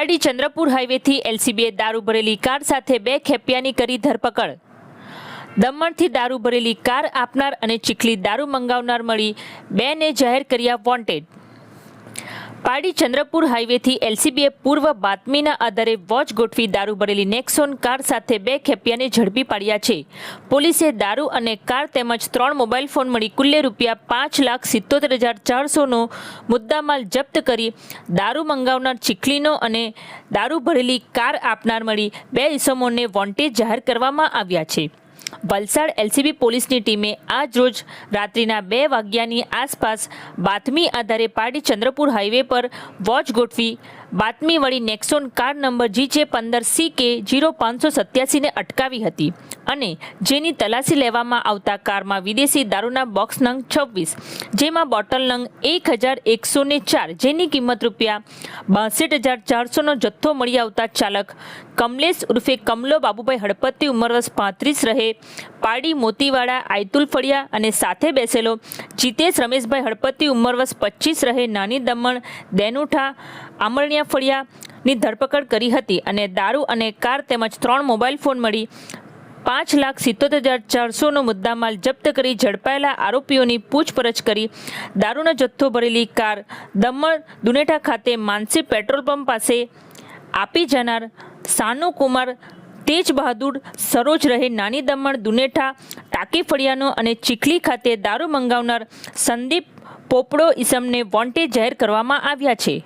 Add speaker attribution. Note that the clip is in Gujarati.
Speaker 1: પારડી ચંદ્રપુર હાઈવેથી એલસીબીએ દારૂ ભરેલી કાર સાથે બે ખેપિયાની કરી ધરપકડ. દમણથી દારૂ ભરેલી કાર આપનાર અને ચીખલી દારૂ મંગાવનાર મળી બેને જાહેર કર્યા વોન્ટેડ પારડી ચંદ્રપુર હાઈવેથી એલસીબીએ પૂર્વ બાતમીના આધારે વોચ ગોઠવી દારૂ ભરેલી નેક્સોન કાર સાથે બે ખેપિયાને ઝડપી પાડ્યા છે. પોલીસે દારૂ અને કાર તેમજ ત્રણ મોબાઈલ ફોન મળી કુલ્લે રૂપિયા પાંચ લાખ સિત્તોતેર હજાર ચારસોનો મુદ્દામાલ જપ્ત કરી દારૂ મંગાવનાર ચીખલીનો અને દારૂ ભરેલી કાર આપનાર મળી બે ઇસમોને વોન્ટેજ જાહેર કરવામાં આવ્યા છે. વલસાડ એલસીબી પોલીસની ટીમે આજ રોજ રાત્રિના બે વાગ્યાની આસપાસ બાતમી આધારે પારડી ચંદ્રપુર હાઈવે પર વોચ ગોઠવી બાતમી વળી નેક્સોન કાર નંબર જી જે પંદર સી કે જીરો પાંચસો સત્યાસીને અટકાવી હતી અને જેની તલાશી લેવામાં આવતા કારમાં વિદેશી દારૂના બોક્સ નંગ છવ્વીસ, જેમાં બોટલ નંગ એક હજાર એકસો ને ચાર, જેની કિંમત રૂપિયા બાસઠ હજાર ચારસોનો જથ્થો મળી આવતા ચાલક કમલેશ ઉર્ફે કમલો બાબુભાઈ હળપતિ ઉંમર વર્ષ પાંત્રીસ રહે પાડી મોતીવાડા આયતુલ ફળિયા અને સાથે બેસેલો જીતેશ રમેશભાઈ હળપતિ ઉંમર વર્ષ પચીસ રહે, નાની દમણ દેનુઠા, આમરણિયા ફળિયાની ધરપકડ કરી હતી અને દારૂ અને કાર તેમજ ત્રણ મોબાઈલ ફોન મળી પાંચ લાખ સિત્તોતેર હજાર ચારસોનો મુદ્દામાલ જપ્ત કરી ઝડપાયેલા આરોપીઓની પૂછપરછ કરી દારૂનો જથ્થો ભરેલી કાર દમણ દુનેઠા ખાતે માનસી પેટ્રોલ પંપ પાસે આપી જનાર સાનુ કુમાર તેજ બહાદુર સરોજ રહે નાની દમણ, દુનેઠા, ટાંકી ફળિયાનો અને ચીખલી ખાતે દારૂ મંગાવનાર સંદીપ પોપડો ઈસમને વોન્ટેડ જાહેર કરવામાં આવ્યા છે.